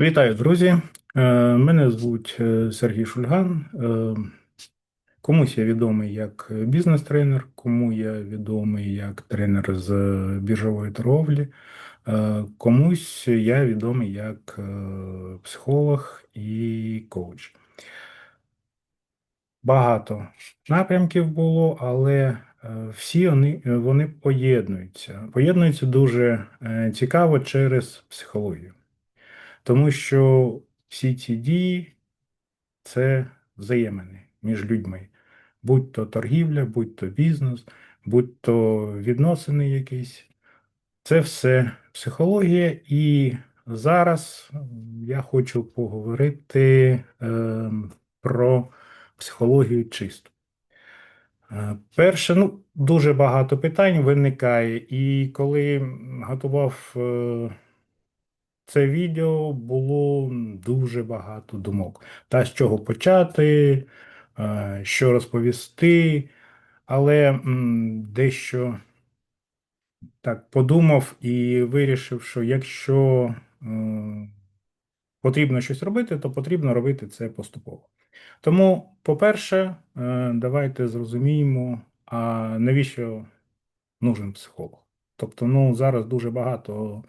Вітаю, друзі. Е, Мене звуть е, Сергій Шульган. Е, Комусь я відомий як бізнес-тренер, кому я відомий як тренер з біржової торговлі, комусь я відомий як психолог і коуч. Багато напрямків було, але всі вони, вони поєднуються. Поєднуються дуже цікаво через психологію. Тому що всі ці дії це взаємини між людьми. Будь то торгівля, будь то бізнес, будь то відносини якісь. Це все психологія, і зараз я хочу поговорити е, про психологію чисту. Е, Перше, ну, дуже багато питань виникає, і коли готував е, це відео було дуже багато думок. Та з чого почати, е, що розповісти, але дещо так подумав і вирішив, що якщо потрібно щось робити, то потрібно робити це поступово. Тому, по-перше, е, давайте зрозуміємо, а навіщо нужен психолог. Тобто, ну зараз дуже багато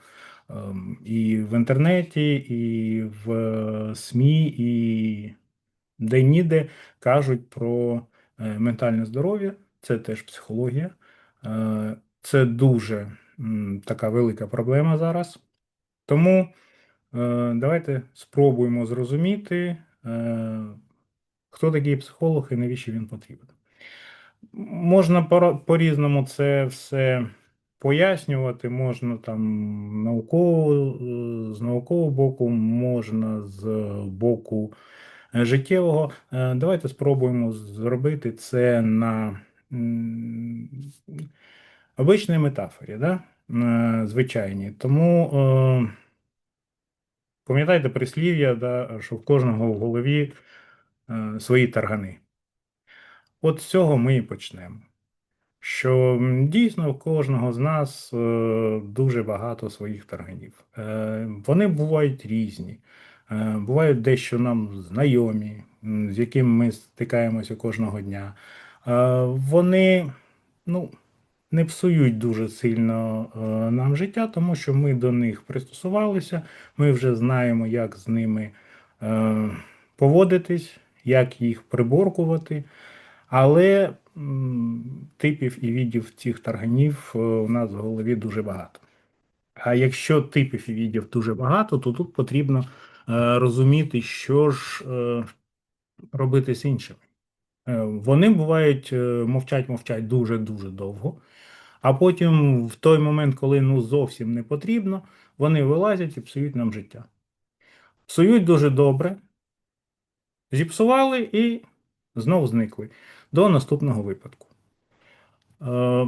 і в інтернеті, і в е, СМІ, і де-ніде кажуть про е, ментальне здоров'я, це теж психологія. Е, Це дуже така велика проблема зараз. Тому давайте спробуємо зрозуміти, хто такий психолог і навіщо він потрібен. Можна по- по-різному це все пояснювати, можна там науково, е, з наукового боку, можна з боку е, життєвого. Е, Давайте спробуємо зробити це на обичній метафорі, да? Звичайній. Тому пам'ятайте прислів'я, да, що в кожного в голові свої таргани. От з цього ми і почнемо. Що дійсно в кожного з нас е, дуже багато своїх тарганів. Е, Вони бувають різні, е, бувають дещо нам знайомі, з якими ми стикаємося кожного дня. Вони ну, не псують дуже сильно нам життя, тому що ми до них пристосувалися, ми вже знаємо, як з ними поводитись, як їх приборкувати. Але типів і видів цих тарганів е, у нас в голові дуже багато. А якщо типів і видів дуже багато, то тут потрібно е, розуміти, що ж е, робити з іншими. Вони бувають мовчать, мовчать дуже-дуже довго, а потім, в той момент, коли ну зовсім не потрібно, вони вилазять і псують нам життя. Псують дуже добре, зіпсували і знов зникли до наступного випадку. Е,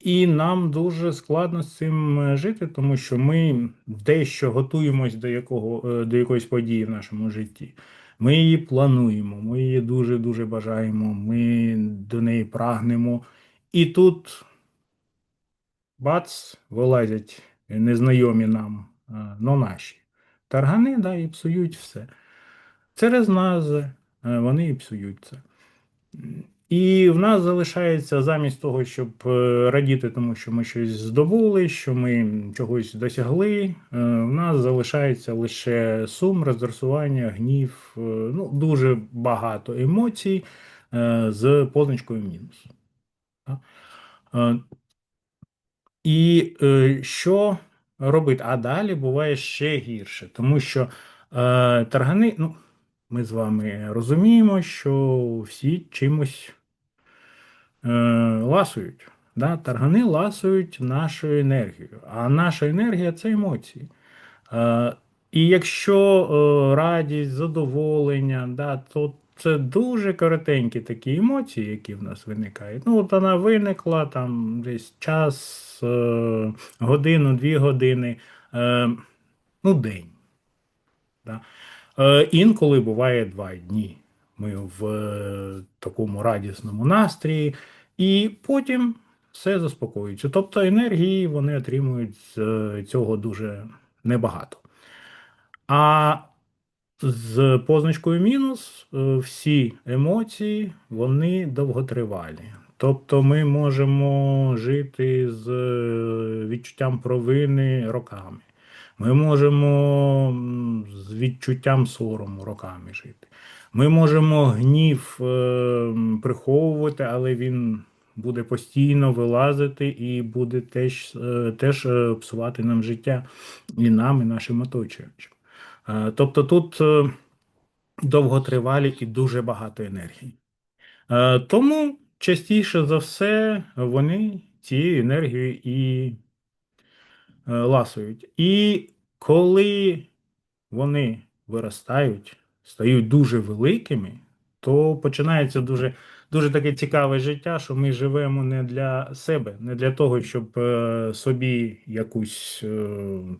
І нам дуже складно з цим е, жити, тому що ми дещо готуємось до якого, е, до якоїсь події в нашому житті. Ми її плануємо, ми її дуже-дуже бажаємо, ми до неї прагнемо. І тут бац, вилазять незнайомі нам, но наші таргани, да, і псують все. Через нас вони і псують це. І в нас залишається замість того, щоб е, радіти, тому що ми щось здобули, що ми чогось досягли. е, В нас залишається лише сум, роздратування, гнів, е, ну дуже багато емоцій з позначкою мінус. І що робити? А далі буває ще гірше, тому що таргани, ну, ми з вами розуміємо, що всі чимось е, ласують. Да? Таргани ласують нашою енергією, а наша енергія це емоції. Е, і якщо е, радість, задоволення, да, то це дуже коротенькі такі емоції, які в нас виникають. Ну, от вона виникла там десь час, е, годину, дві години, е, ну, день. Да? Е, інколи буває два дні. Ми в е, такому радісному настрії, і потім все заспокоюється. Тобто енергії вони отримують з е, цього дуже небагато. А з позначкою мінус всі емоції вони довготривалі. Тобто ми можемо жити з відчуттям провини роками. Ми можемо з відчуттям сорому роками жити. Ми можемо гнів е, приховувати, але він буде постійно вилазити і буде теж, е, теж е, псувати нам життя і нам, і нашим оточуючим. Е, Тобто тут е, довготривалі і дуже багато енергії. Е, Тому частіше за все вони цією енергією і ласують. І коли вони виростають, стають дуже великими, то починається дуже, дуже таке цікаве життя, що ми живемо не для себе, не для того, щоб е, собі якусь е,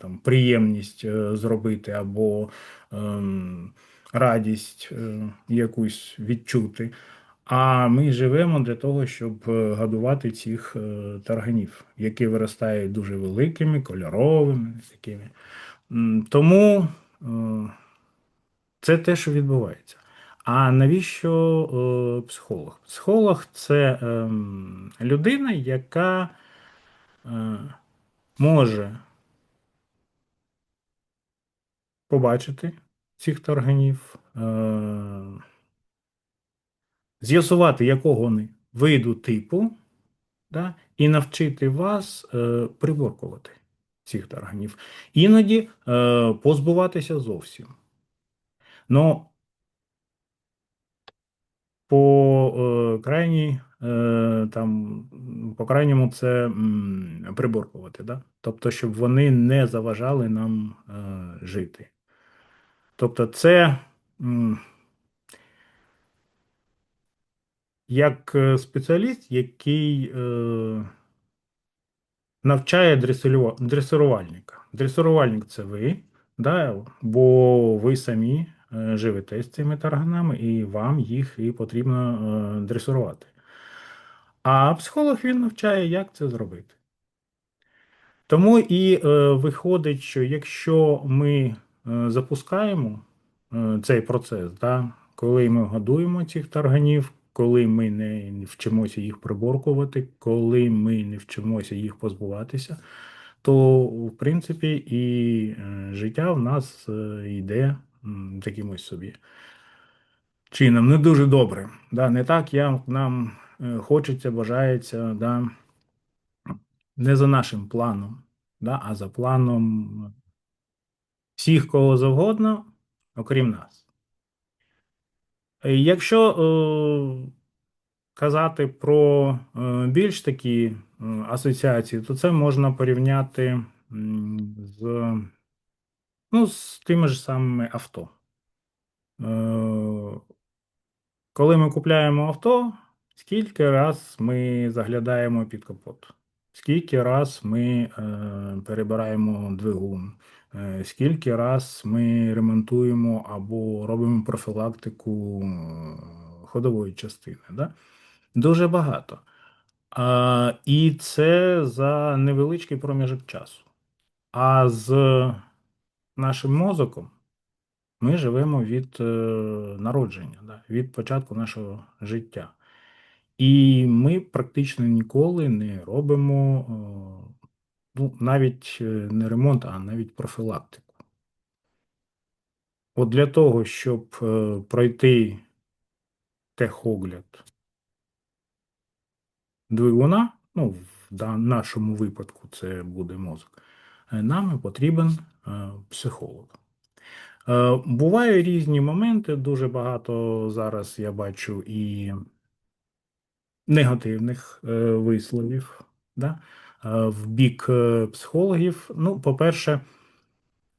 там приємність е, зробити або ем, радість е, якусь відчути. А ми живемо для того, щоб е, годувати цих е, тарганів, які виростають дуже великими, кольоровими, такими. Тому е, це те, що відбувається. А навіщо психолог? Психолог це ем, людина, яка може побачити цих тарганів, з'ясувати, якого вони виду типу, да, і навчити вас е, приборкувати цих тарганів. Іноді е, позбуватися зовсім. Ну, по е, крайній, е, там, по крайньому це м, приборкувати, да? Тобто, щоб вони не заважали нам е, жити. Тобто, це м, як е, спеціаліст, який е, навчає дресирувальника. Дресирувальник це ви, да? бо ви самі е, живете з цими тарганами, і вам їх і потрібно е, дресирувати. А психолог він навчає, як це зробити. Тому і е, виходить, що якщо ми е, запускаємо е, цей процес, да, коли ми годуємо цих тарганів, коли ми не вчимося їх приборкувати, коли ми не вчимося їх позбуватися, то в принципі і е, життя в нас е, йде м, таким собі чином, не дуже добре. Да, не так, як нам е, хочеться, бажається. Да не за нашим планом, да, а за планом всіх кого завгодно, окрім нас. Е, Якщо е, казати про е, більш такі асоціації, то це можна порівняти з, ну, з тими ж самими авто. Коли ми купляємо авто, скільки раз ми заглядаємо під капот? Скільки раз ми перебираємо двигун? Е, скільки раз ми ремонтуємо або робимо профілактику ходової частини? Да? Дуже багато. А, і це за невеличкий проміжок часу. А з нашим мозоком ми живемо від е, народження, да, від початку нашого життя. І ми практично ніколи не робимо е, ну, навіть е, не ремонт, а навіть профілактику. От для того, щоб е, пройти техогляд двигуна, ну, в нашому випадку це буде мозок, е, нам потрібен психолог. Бувають різні моменти, дуже багато зараз я бачу і негативних висловів да, в бік е, психологів. Ну, по-перше,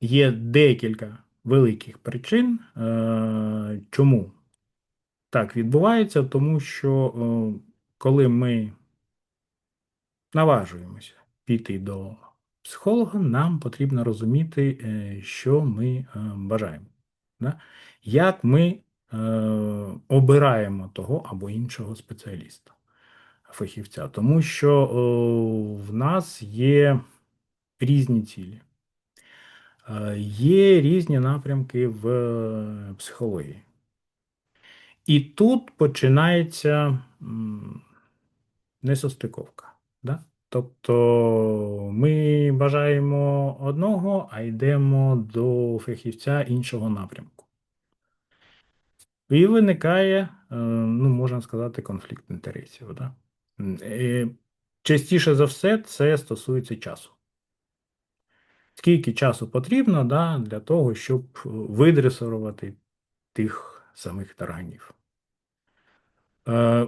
є декілька великих причин, е, чому так відбувається, тому що е, коли ми наважуємося піти до психолога, нам потрібно розуміти, е, що ми е, бажаємо. Як ми е, обираємо того або іншого спеціаліста, фахівця. Тому що е, в нас є різні цілі. Е, Є різні напрямки в е, психології. І тут починається м, несостиковка. Да? Тобто ми бажаємо одного, а йдемо до фахівця іншого напрямку. І виникає, е, ну, можна сказати, конфлікт інтересів. Да? Е, Частіше за все, це стосується часу. Скільки часу потрібно да, для того, щоб видресувати тих самих тарганів? Е,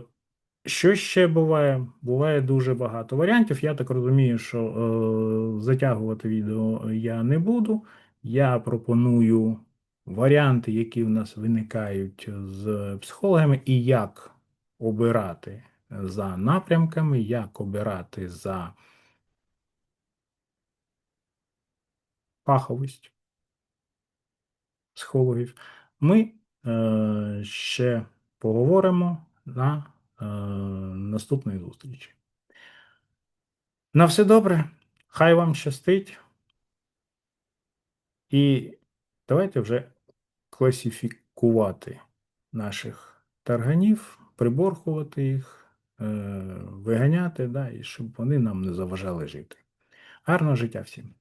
Що ще буває? Буває дуже багато варіантів. Я так розумію, що е, затягувати відео я не буду. Я пропоную варіанти, які в нас виникають з психологами, і як обирати за напрямками, як обирати за фаховість психологів. Ми е, ще поговоримо на е, наступної зустрічі. На все добре, хай вам щастить. І давайте вже класифікувати наших тарганів, приборхувати їх, виганяти, да, і щоб вони нам не заважали жити. Гарного життя всім!